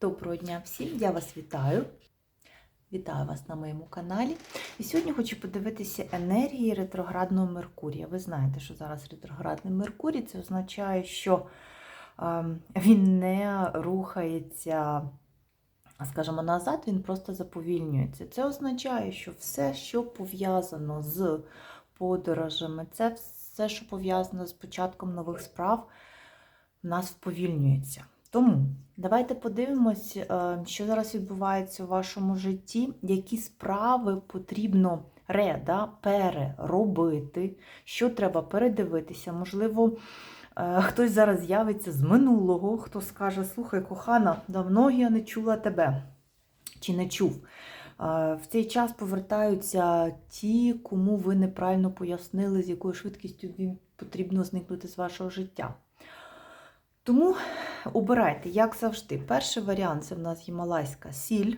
Доброго дня всім! Я вас вітаю. Вітаю вас на моєму каналі. І сьогодні хочу подивитися енергії ретроградного Меркурія. Ви знаєте, що зараз ретроградний Меркурій це означає, що е, він не рухається, скажімо, назад, він просто заповільнюється. Це означає, що все, що пов'язано з подорожами, це все, що пов'язано з початком нових справ, в нас вповільнюється. Тому давайте подивимось, е, що зараз відбувається у вашому житті, які справи потрібно ре, да, переробити, що треба передивитися. Можливо, е, хтось зараз з'явиться з минулого, хто скаже, слухай, кохана, давно я не чула тебе чи не чув. Е, В цей час повертаються ті, кому ви неправильно пояснили, з якою швидкістю він потрібно зникнути з вашого життя. Тому обирайте, як завжди. Перший варіант це в нас гімалайська сіль,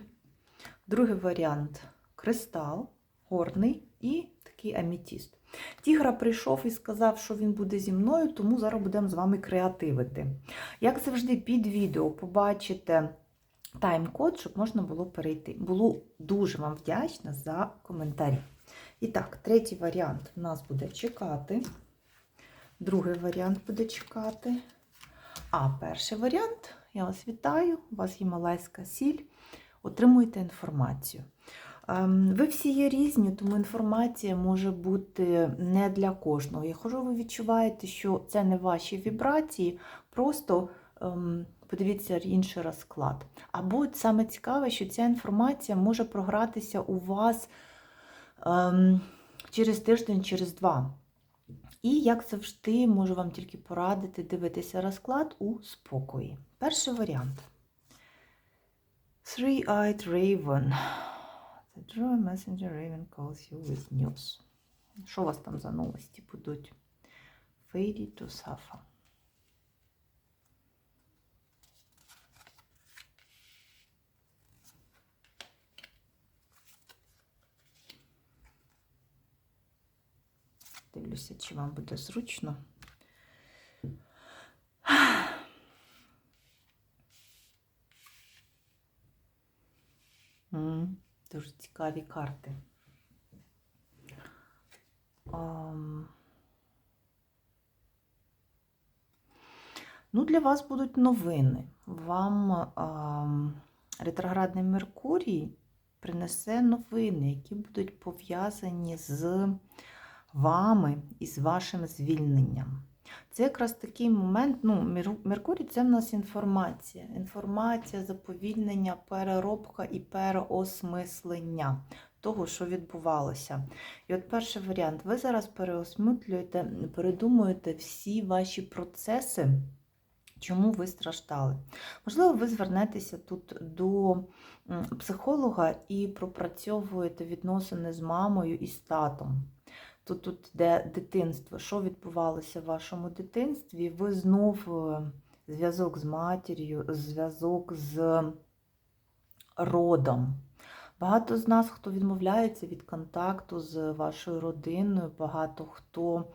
другий варіант кристал, горний і такий амітіст. Тігра прийшов і сказав, що він буде зі мною, тому зараз будемо з вами креативити. Як завжди, під відео побачите тайм-код, щоб можна було перейти. Було дуже вам вдячна за коментарі. І так, третій варіант нас буде чекати. Другий варіант буде чекати. А перший варіант, я вас вітаю, у вас гімалайська сіль, отримуєте інформацію. Ем, Ви всі є різні, тому інформація може бути не для кожного. Якщо ви відчуваєте, що це не ваші вібрації, просто ем, подивіться інший розклад. Або саме цікаве, що ця інформація може програтися у вас ем, через тиждень, через два. І, як завжди, можу вам тільки порадити дивитися розклад у спокої. Перший варіант. Three-eyed Raven. The Joy Messenger Raven calls you with news. Що у вас там за новості будуть? Fade to Safa. Дивлюся, чи вам буде зручно. Дуже цікаві карти. Ну, для вас будуть новини. Вам ам, ретроградний Меркурій принесе новини, які будуть пов'язані з вами і з вашим звільненням. Це якраз такий момент, ну, Меркурій це в нас інформація. Інформація, заповільнення, переробка і переосмислення того, що відбувалося. І от перший варіант. Ви зараз переосмислюєте, передумуєте всі ваші процеси, чому ви страждали. Можливо, ви звернетеся тут до психолога і пропрацьовуєте відносини з мамою і з татом. Тут, тут де дитинство, що відбувалося в вашому дитинстві, ви знов е, зв'язок з матір'ю, зв'язок з родом. Багато з нас, хто відмовляється від контакту з вашою родиною, багато хто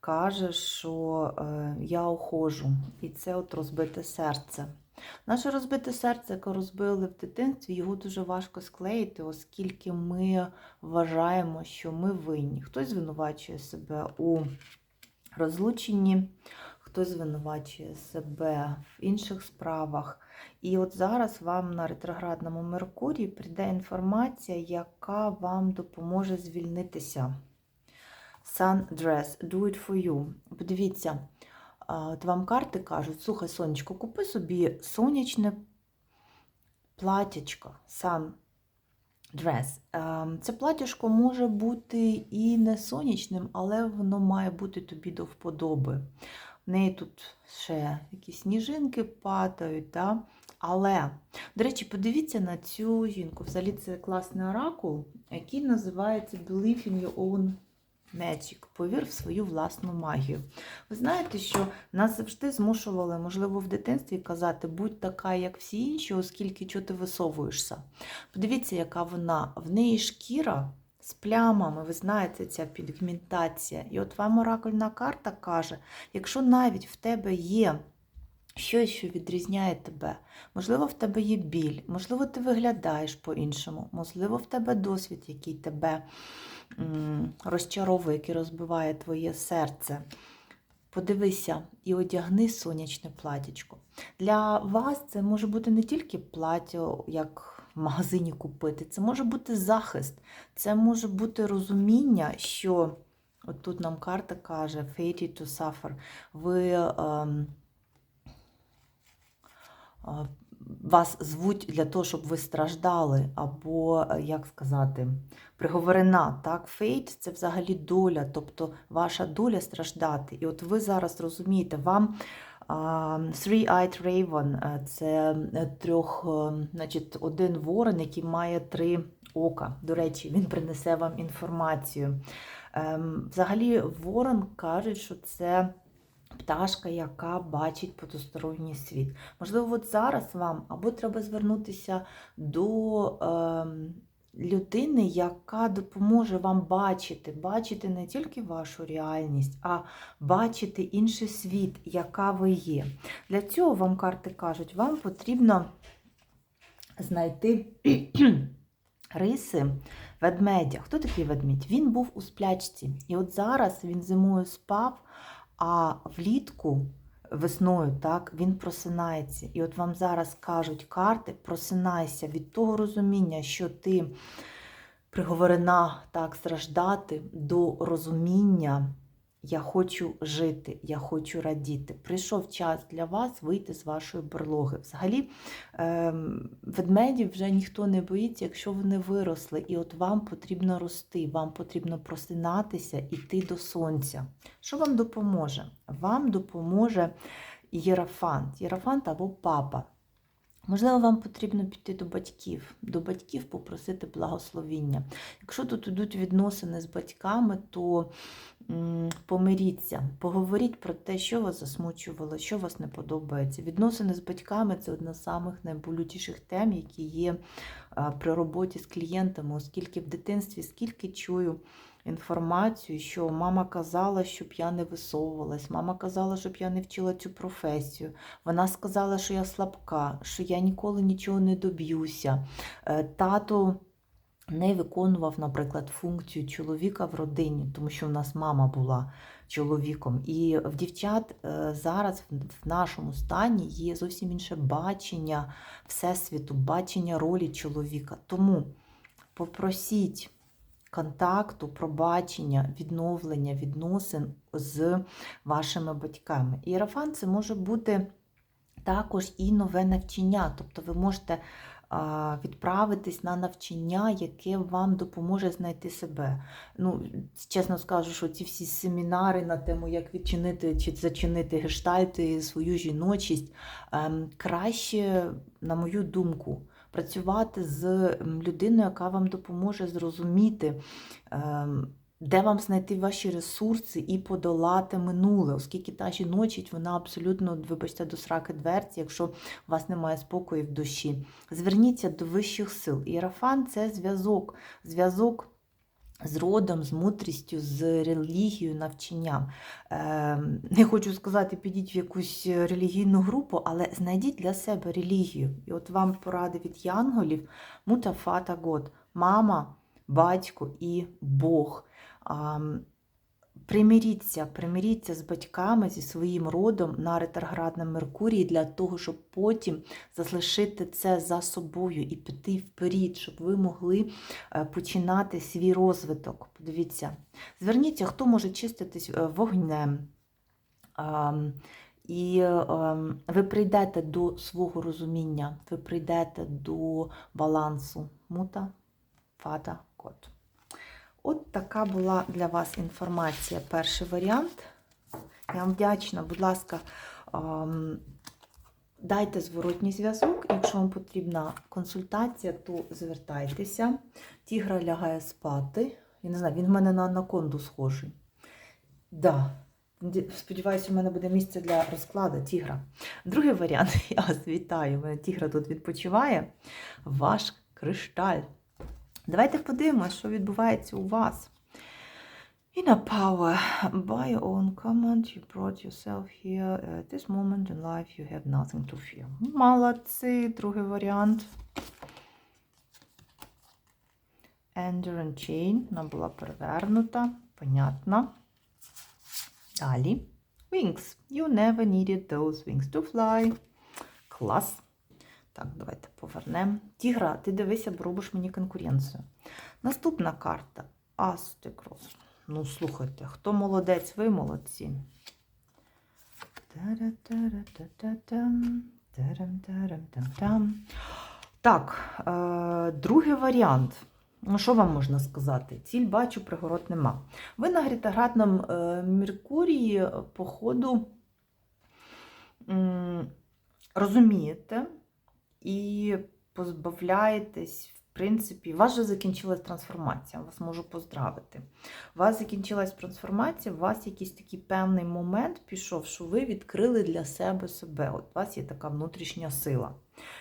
каже, що е, я ухожу, і це от розбите серце. Наше розбите серце, яке розбили в дитинстві, його дуже важко склеїти, оскільки ми вважаємо, що ми винні. Хтось звинувачує себе у розлученні, хтось звинувачує себе в інших справах. І от зараз вам на ретроградному Меркурії прийде інформація, яка вам допоможе звільнитися. Sundress, do it for you. Подивіться, от вам карти кажуть, слухай, сонечко, купи собі сонячне платячко, Sundress. Ем, Це платяшко може бути і не сонячним, але воно має бути тобі до вподоби. В неї тут ще якісь сніжинки падають, да? але, до речі, подивіться на цю жінку. Взагалі це класний оракул, який називається Believe in your own Magic, повір в свою власну магію. Ви знаєте, що нас завжди змушували, можливо, в дитинстві казати, будь така, як всі інші, оскільки чого ти висовуєшся. Подивіться, яка вона. В неї шкіра з плямами, ви знаєте, ця пігментація. І от вам оракульна карта каже, якщо навіть в тебе є щось, що відрізняє тебе. Можливо, в тебе є біль, можливо, ти виглядаєш по-іншому, можливо, в тебе досвід, який тебе розчаровує, який розбиває твоє серце. Подивися і одягни сонячне платічко. Для вас це може бути не тільки плаття, як в магазині купити, це може бути захист, це може бути розуміння, що от тут нам карта каже fated to suffer. Ви ем, е, вас звуть для того, щоб ви страждали, або, е, як сказати, приговорена. Так, фейт це взагалі доля, тобто ваша доля страждати. І от ви зараз розумієте, вам Three-Eyed Raven е, це е, трьох, значить, один ворон, який має три ока. До речі, він принесе вам інформацію. Ем, Взагалі, ворон кажуть, що це пташка, яка бачить потусторонній світ. Можливо, от зараз вам або треба звернутися до ем, людини, яка допоможе вам бачити, бачити не тільки вашу реальність, а бачити інший світ, яка ви є. Для цього вам карти кажуть, вам потрібно знайти риси ведмедя. Хто такий ведмідь? Він був у сплячці. І от зараз він зимою спав, а влітку. Весною, так, він просинається. І от вам зараз кажуть карти, просинайся від того розуміння, що ти приговорена так страждати до розуміння, я хочу жити, я хочу радіти. Прийшов час для вас вийти з вашої берлоги. Взагалі, ем, ведмедів вже ніхто не боїться, якщо вони виросли. І от вам потрібно рости, вам потрібно просинатися, іти до сонця. Що вам допоможе? Вам допоможе єрафант, єрафант або папа. Можливо, вам потрібно піти до батьків, до батьків попросити благословіння. Якщо тут йдуть відносини з батьками, то помиріться, поговоріть про те, що вас засмучувало, що вас не подобається. Відносини з батьками це одна з самих найболючіших тем, які є при роботі з клієнтами, оскільки в дитинстві скільки чую інформацію, що мама казала, щоб я не висовувалась, мама казала, щоб я не вчила цю професію. Вона сказала, що я слабка, що я ніколи нічого не доб'юся. Е, Тато не виконував, наприклад, функцію чоловіка в родині, тому що в нас мама була чоловіком. І в дівчат е, зараз в нашому стані є зовсім інше бачення всесвіту, бачення ролі чоловіка. Тому попросіть контакту, пробачення, відновлення відносин з вашими батьками. Іерофант це може бути також і нове навчання, тобто ви можете відправитись на навчання, яке вам допоможе знайти себе. Ну, чесно скажу, що ці всі семінари на тему, як відчинити чи зачинити гештальти, свою жіночість, ем, краще, на мою думку, працювати з людиною, яка вам допоможе зрозуміти, ем, де вам знайти ваші ресурси і подолати минуле, оскільки та жіночість, вона абсолютно, вибачте, до сраки дверці, якщо у вас немає спокою в душі. Зверніться до вищих сил. Іерафан – це зв'язок, зв'язок з родом, з мудрістю, з релігією, навчанням. Е, не хочу сказати, підіть в якусь релігійну групу, але знайдіть для себе релігію. І от вам поради від янголів мутафата год, мама, батько і Бог. А, Примиріться, примиріться з батьками, зі своїм родом на ретроградному Меркурії для того, щоб потім залишити це за собою і піти вперед, щоб ви могли е, починати свій розвиток. Подивіться, зверніться, хто може чиститись е, вогнем. І ем, ви прийдете до свого розуміння, ви прийдете до балансу. Мута, фата, кот. От така була для вас інформація. Перший варіант. Я вам вдячна, будь ласка, дайте зворотній зв'язок. Якщо вам потрібна консультація, то звертайтеся. Тігра лягає спати. Я не знаю, він в мене на анаконду схожий. Да. Сподіваюся, у мене буде місце для розкладу тігра. Другий варіант, я вас вітаю. У мене тігра тут відпочиває. Ваш кришталь. Давайте подивимося, що відбувається у вас. Inner power. By your own command, you brought yourself here. At this moment in life, you have nothing to fear. Молодці. Другий варіант. Endurance Chain. Вона була перевернута. Понятно. Далі. Wings. You never needed those wings to fly. Клас. Так, давайте повернемо. Тігра, ти дивися, бо робиш мені конкуренцію. Наступна карта. Астекрос. Ну, слухайте, хто молодець, ви молодці. Так, е, другий варіант. Ну, що вам можна сказати? Ціль бачу, пригород нема. Ви на ретроградному е, Меркурії, по ходу, м, розумієте і позбавляєтесь, в принципі, у вас вже закінчилась трансформація, вас можу поздравити. У вас закінчилась трансформація, у вас якийсь такий певний момент пішов, що ви відкрили для себе себе. От у вас є така внутрішня сила.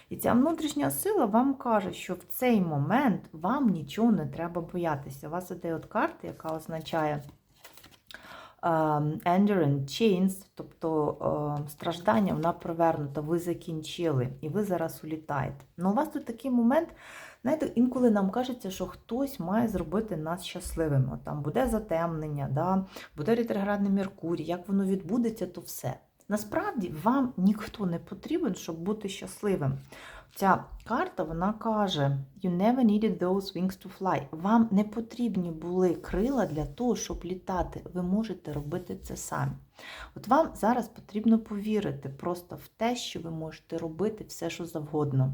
І ця внутрішня сила вам каже, що в цей момент вам нічого не треба боятися. У вас іде от карта, яка означає endurance, chains, тобто е, страждання, вона провернута, ви закінчили, і ви зараз улітаєте. Ну, у вас тут такий момент, знаєте, інколи нам кажеться, що хтось має зробити нас щасливими. Там буде затемнення, да? буде ретроградний Меркурій, як воно відбудеться, то все. Насправді вам ніхто не потрібен, щоб бути щасливим. Ця карта вона каже: You never needed those wings to fly. Вам не потрібні були крила для того, щоб літати. Ви можете робити це самі. От вам зараз потрібно повірити просто в те, що ви можете робити все, що завгодно.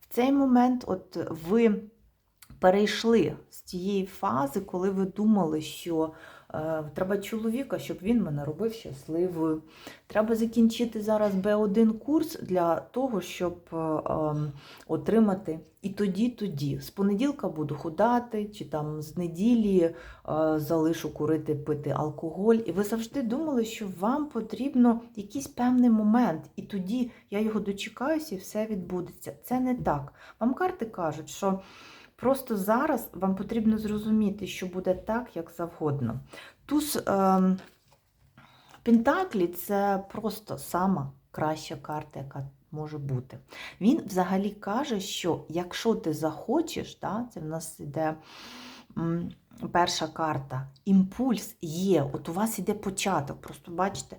В цей момент, от ви перейшли з тієї фази, коли ви думали, що треба чоловіка, щоб він мене робив щасливою. Треба закінчити зараз Б1 курс для того, щоб е, е, отримати і тоді, тоді. З понеділка буду худати, чи там з неділі е, залишу курити, пити алкоголь. І ви завжди думали, що вам потрібно якийсь певний момент, і тоді я його дочекаюся, і все відбудеться. Це не так. Вам карти кажуть, що. Просто зараз вам потрібно зрозуміти, що буде так, як завгодно. Туз е, Пентаклі це просто сама краща карта, яка може бути. Він взагалі каже, що якщо ти захочеш, да, це в нас йде м, перша карта, імпульс є, от у вас іде початок, просто бачите.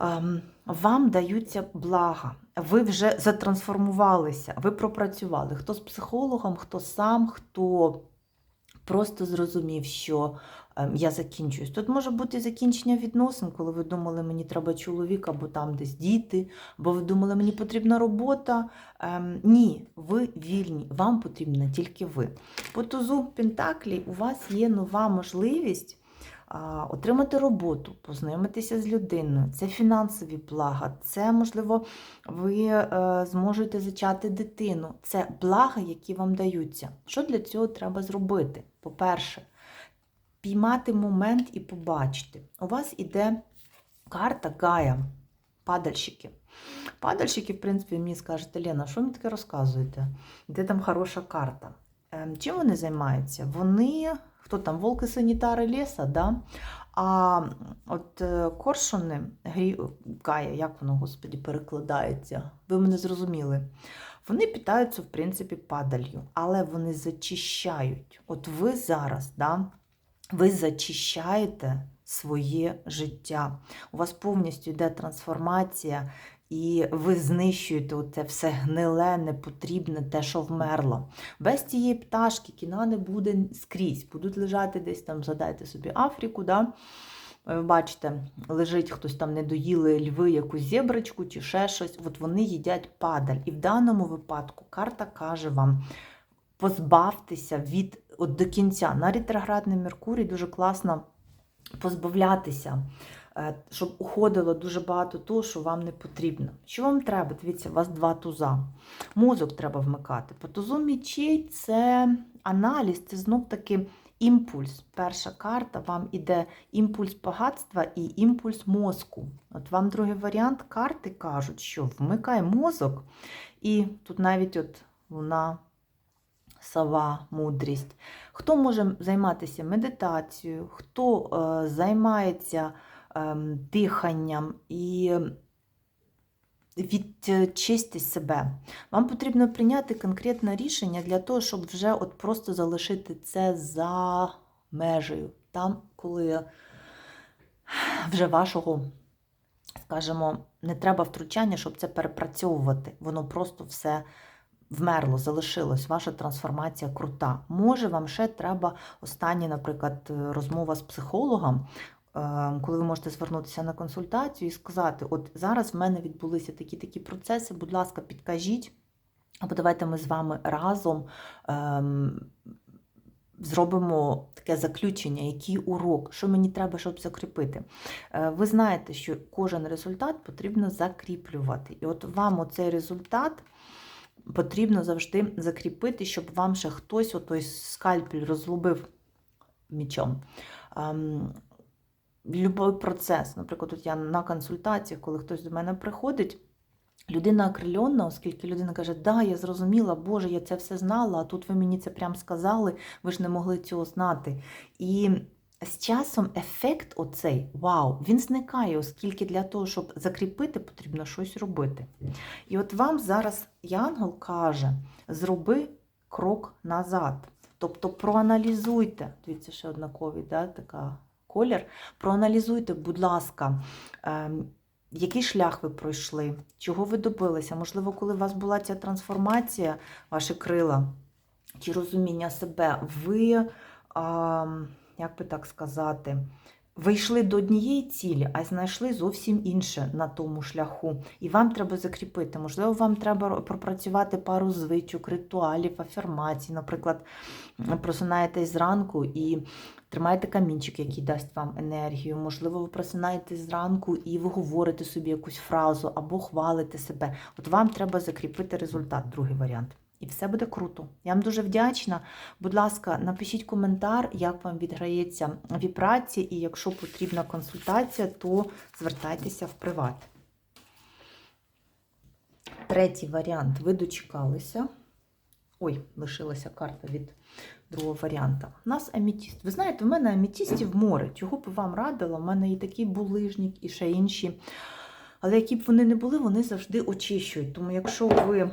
Ем, вам даються блага, ви вже затрансформувалися, ви пропрацювали. Хто з психологом, хто сам, хто просто зрозумів, що ем, я закінчуюсь. Тут може бути закінчення відносин, коли ви думали, мені треба чоловік, або там десь діти, або ви думали, мені потрібна робота. Ем, ні, ви вільні, вам потрібна тільки ви. По тузу Пентаклі у вас є нова можливість отримати роботу, познайомитися з людиною, це фінансові блага, це, можливо, ви е, зможете зачати дитину. Це блага, які вам даються. Що для цього треба зробити? По-перше, піймати момент і побачити. У вас іде карта Гая, падальщики. Падальщики, в принципі, мені скажуть, Лена, що ви таке розказуєте? Де там хороша карта? Ем, чим вони займаються? Вони хто там, волки санітари ліса, да? а от е, коршуни, грікає, як воно, господі, перекладається, ви мене зрозуміли. Вони питаються, в принципі, падалью, але вони зачищають. От ви зараз, да, ви зачищаєте своє життя. У вас повністю йде трансформація, і ви знищуєте оце все гниле, непотрібне, те, що вмерло. Без цієї пташки кіна не буде скрізь. Будуть лежати десь там, згадайте собі Африку. да? Ви бачите, лежить хтось там не доїли льви, якусь зеброчку чи ще щось. От вони їдять падаль. І в даному випадку карта каже вам позбавтеся від от до кінця. На ретроградний Меркурій дуже класно позбавлятися. Е, щоб уходило дуже багато того, що вам не потрібно. Що вам треба? Дивіться, у вас два туза. Мозок треба вмикати. По тузу мічей це аналіз, це знов-таки імпульс. Перша карта, вам іде імпульс багатства і імпульс мозку. От вам другий варіант карти кажуть, що вмикає мозок, і тут навіть от вона сова, мудрість. Хто може займатися медитацією, хто е, займається диханням і відчистити себе. Вам потрібно прийняти конкретне рішення для того, щоб вже от просто залишити це за межею. Там, коли вже вашого, скажімо, не треба втручання, щоб це перепрацьовувати. Воно просто все вмерло, залишилось. Ваша трансформація крута. Може, вам ще треба остання, наприклад, розмова з психологом, коли ви можете звернутися на консультацію і сказати: от зараз в мене відбулися такі-такі процеси, будь ласка, підкажіть, або давайте ми з вами разом. ем, Зробимо таке заключення, який урок, що мені треба, щоб закріпити. Е, Ви знаєте, що кожен результат потрібно закріплювати. І от вам оцей результат потрібно завжди закріпити, щоб вам ще хтось отой скальпель розлубив мічом. Любой процес, наприклад, от я на консультаціях, коли хтось до мене приходить, людина окрильонна, оскільки людина каже, да, я зрозуміла, Боже, я це все знала, а тут ви мені це прям сказали, ви ж не могли цього знати. І з часом ефект оцей, вау, він зникає, оскільки для того, щоб закріпити, потрібно щось робити. І от вам зараз Янгол каже: зроби крок назад. Тобто проаналізуйте, дивіться, ще однаковий, да, така колір. Проаналізуйте, будь ласка, ем, який шлях ви пройшли, чого ви добилися. Можливо, коли у вас була ця трансформація, ваші крила чи розуміння себе, ви, як би так сказати, ви йшли до однієї цілі, а знайшли зовсім інше на тому шляху. І вам треба закріпити. Можливо, вам треба пропрацювати пару звичок, ритуалів, афірмацій. Наприклад, просинаєтесь зранку і тримаєте камінчик, який дасть вам енергію. Можливо, ви просинаєтесь зранку і ви говорите собі якусь фразу або хвалите себе. От вам треба закріпити результат, другий варіант. І все буде круто. Я вам дуже вдячна. Будь ласка, напишіть коментар, як вам відграється вібрація, і якщо потрібна консультація, то звертайтеся в приват. Третій варіант. Ви дочекалися. Ой, лишилася карта від другого варіанта. У нас амітіст. Ви знаєте, в мене амітістів море. Чого б вам радила? У мене і такий булижник, і ще інші. Але які б вони не були, вони завжди очищують. Тому, якщо ви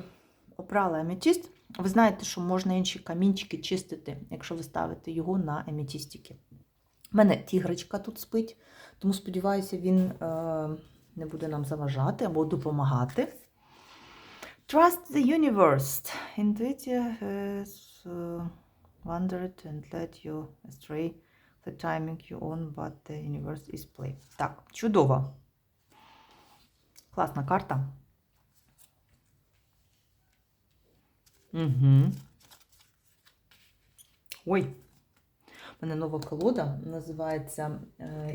обрали аметіст, ви знаєте, що можна інші камінчики чистити, якщо ви ставите його на аметістики. У мене тігрочка тут спить, тому сподіваюся, він е, не буде нам заважати або допомагати. Trust the universe. Intuition has wandered and led you astray. The timing you own, but the universe is play. Так, чудово. Класна карта. Угу. Ой, у мене нова колода, називається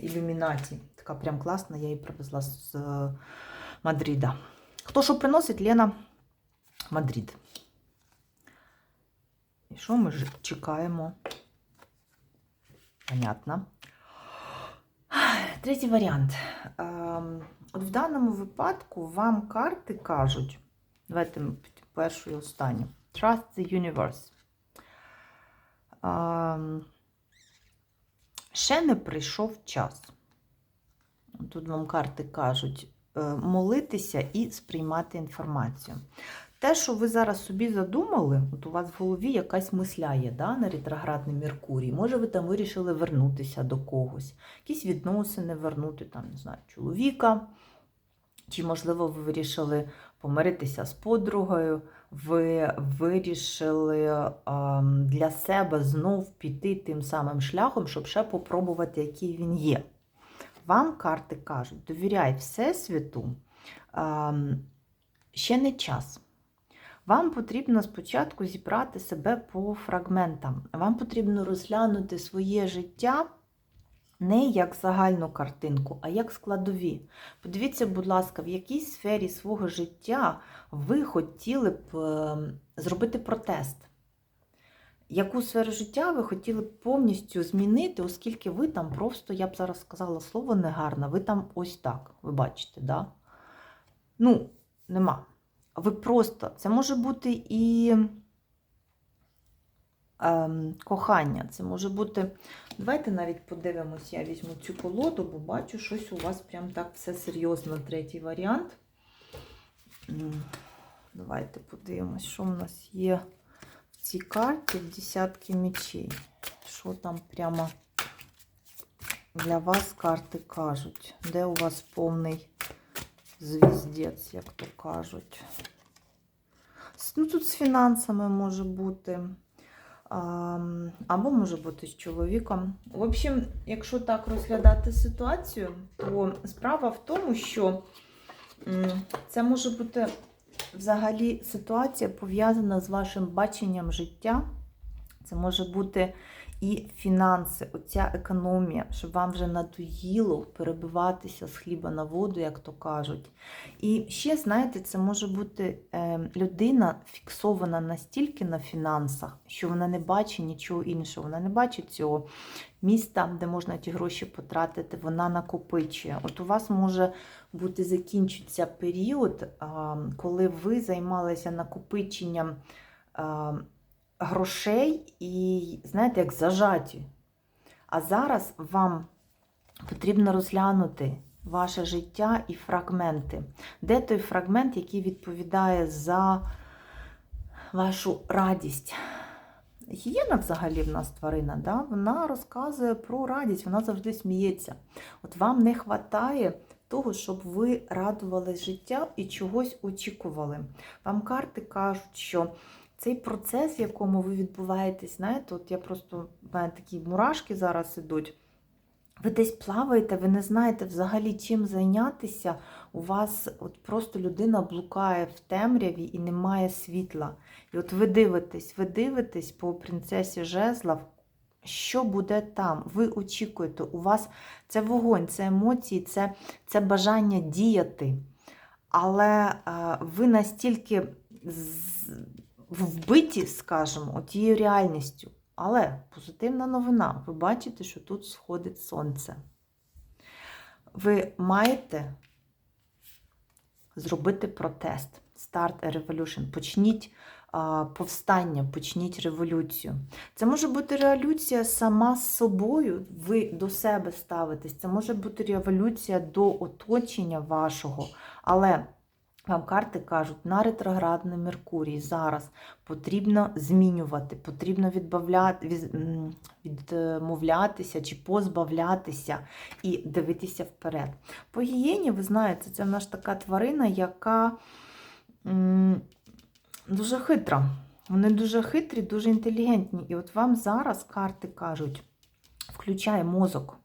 Ілюмінаті. Така прям класна, я її привезла з е, Мадрида. Хто що приносить, Лена Мадрид. І що ми ж чекаємо? Понятно. Третій варіант. Ем, От в даному випадку вам карти кажуть, давайте першу і останню. Trust the universe. Ем, Ще не прийшов час. Тут вам карти кажуть е, молитися і сприймати інформацію. Те, що ви зараз собі задумали, от у вас в голові якась мисля є да, на ретроградний Меркурій. Може, ви там вирішили вернутися до когось, якісь відносини вернути, там, не знаю, чоловіка. Чи, можливо, ви вирішили помиритися з подругою, ви вирішили а, для себе знов піти тим самим шляхом, щоб ще попробувати, який він є. Вам карти кажуть, довіряй Всесвіту, а, ще не час. Вам потрібно спочатку зібрати себе по фрагментам. Вам потрібно розглянути своє життя не як загальну картинку, а як складові. Подивіться, будь ласка, в якій сфері свого життя ви хотіли б ем, зробити протест. Яку сферу життя ви хотіли б повністю змінити, оскільки ви там просто, я б зараз сказала слово негарне, ви там ось так, ви бачите, да? Ну, нема. Ви просто, це може бути і кохання. Це може бути. Давайте навіть подивимось, я візьму цю колоду, бо бачу, щось у вас прям так все серйозно. Третій варіант. Давайте подивимось, що в нас є в цій карті десятки мечей. Що там прямо для вас карти кажуть? Де у вас повний звіздець, як то кажуть? Ну, тут з фінансами може бути. Або може бути з чоловіком. В общем, якщо так розглядати ситуацію, то справа в тому, що це може бути взагалі ситуація пов'язана з вашим баченням життя. Це може бути і фінанси, оця економія, щоб вам вже надоїло перебиватися з хліба на воду, як то кажуть. І ще, знаєте, це може бути е, людина фіксована настільки на фінансах, що вона не бачить нічого іншого. Вона не бачить цього міста, де можна ті гроші потратити, вона накопичує. От у вас може бути закінчиться період, коли ви займалися накопиченням грошей і, знаєте, як зажаті. А зараз вам потрібно розглянути ваше життя і фрагменти. Де той фрагмент, який відповідає за вашу радість? Гієна взагалі в нас тварина, да? вона розказує про радість, вона завжди сміється. От вам не вистачає того, щоб ви радували життя і чогось очікували. Вам карти кажуть, що цей процес, в якому ви відбуваєтесь, знаєте, от я просто в мене такі мурашки зараз ідуть. Ви десь плаваєте, ви не знаєте взагалі чим зайнятися. У вас от просто людина блукає в темряві і немає світла. І от ви дивитесь, ви дивитесь по принцесі Жезлов, що буде там. Ви очікуєте, у вас це вогонь, це емоції, це, це бажання діяти. Але е, ви настільки вбиті, скажімо, тією реальністю. Але позитивна новина, ви бачите, що тут сходить сонце. Ви маєте зробити протест, a revolution. Почніть а, повстання, почніть революцію. Це може бути революція сама з собою, ви до себе ставитесь. Це може бути революція до оточення вашого. Але вам карти кажуть, на ретроградний Меркурій зараз потрібно змінювати, потрібно відмовлятися чи позбавлятися і дивитися вперед. По гієні, ви знаєте, це в нас така тварина, яка дуже хитра. Вони дуже хитрі, дуже інтелігентні. І от вам зараз карти кажуть: включай мозок.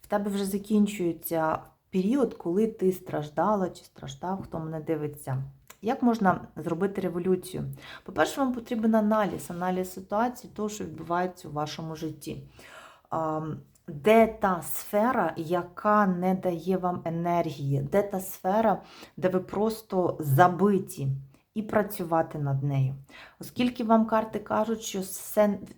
В тебе вже закінчується період, коли ти страждала чи страждав, хто мене дивиться. Як можна зробити революцію? По-перше, вам потрібен аналіз, аналіз ситуації, того, що відбувається у вашому житті. Де та сфера, яка не дає вам енергії? Де та сфера, де ви просто забиті, і працювати над нею? Оскільки вам карти кажуть, що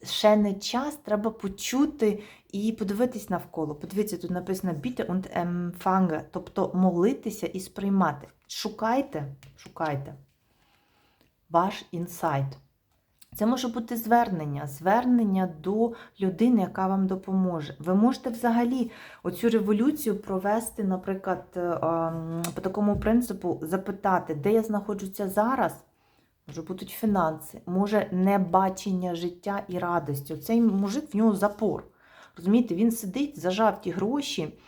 ще не час, треба почути і подивитись навколо. Подивіться, тут написано bitte und empfange, тобто молитися і сприймати. Шукайте, шукайте ваш інсайт. Це може бути звернення, звернення до людини, яка вам допоможе. Ви можете взагалі оцю революцію провести, наприклад, е, ем, по такому принципу, запитати, де я знаходжуся зараз. Може будуть фінанси, може небачення життя і радості. Оцей мужик в нього запор. Розумієте, він сидить, зажав ті гроші.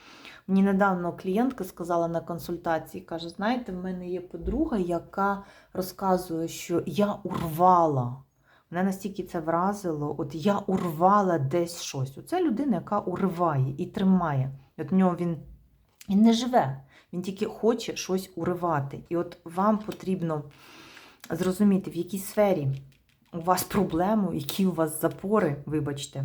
Мені недавно клієнтка сказала на консультації, каже: знаєте, в мене є подруга, яка розказує, що я урвала. Мене настільки це вразило, от я урвала десь щось. Оце людина, яка уриває і тримає. От в нього він, він не живе, він тільки хоче щось уривати. І от вам потрібно зрозуміти, в якій сфері у вас проблеми, які у вас запори, вибачте,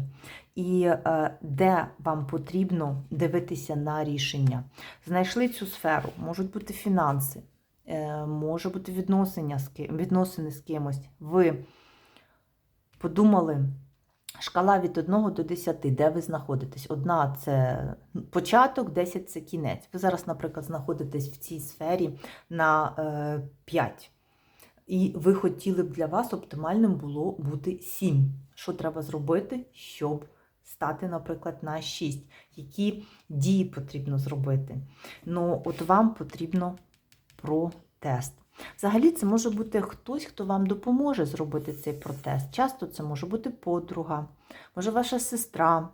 і е, де вам потрібно дивитися на рішення. Знайшли цю сферу, можуть бути фінанси, е, може бути відносини з, кимось. Ви подумали, шкала від 1 до 10, де ви знаходитесь. Одна це початок, 10 це кінець. Ви зараз, наприклад, знаходитесь в цій сфері на е, 5. і ви хотіли б для вас оптимальним було бути 7. Що треба зробити, щоб стати, наприклад, на 6? Які дії потрібно зробити? Ну, от вам потрібно протест. Взагалі, це може бути хтось, хто вам допоможе зробити цей протест. Часто це може бути подруга, може ваша сестра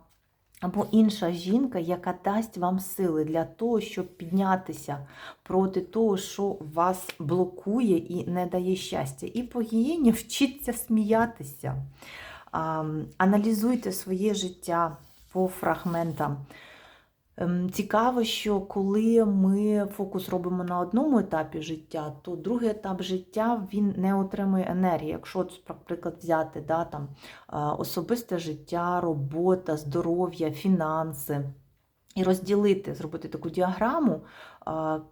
або інша жінка, яка дасть вам сили для того, щоб піднятися проти того, що вас блокує і не дає щастя. І по гієні вчіться сміятися. Аналізуйте своє життя по фрагментам. Ем, Цікаво, що коли ми фокус робимо на одному етапі життя, то другий етап життя він не отримує енергії. Якщо, наприклад, взяти да, там, особисте життя, робота, здоров'я, фінанси. І розділити, зробити таку діаграму,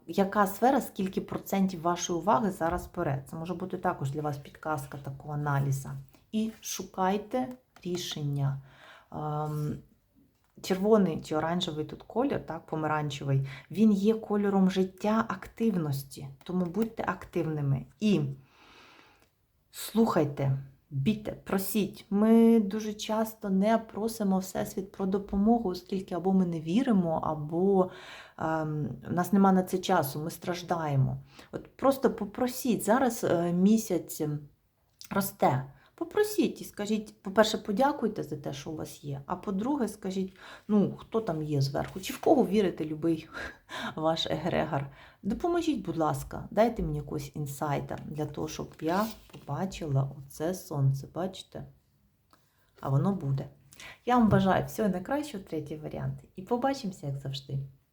яка сфера, скільки процентів вашої уваги зараз бере. Це може бути також для вас підказка такого аналізу. І шукайте рішення. Червоний чи оранжевий тут колір, так, помаранчевий, він є кольором життя активності. Тому будьте активними. І слухайте, бійте, просіть. Ми дуже часто не просимо Всесвіт про допомогу, оскільки або ми не віримо, або ем, у нас нема на це часу, ми страждаємо. От просто попросіть, зараз е, місяць росте. Попросіть і скажіть, по-перше, подякуйте за те, що у вас є. А по-друге, скажіть, ну, хто там є зверху, чи в кого вірите любий ваш егрегор. Допоможіть, будь ласка, дайте мені якогось інсайта для того, щоб я побачила оце сонце. Бачите? А воно буде. Я вам бажаю всього найкращого, третій варіант. І побачимося, як завжди.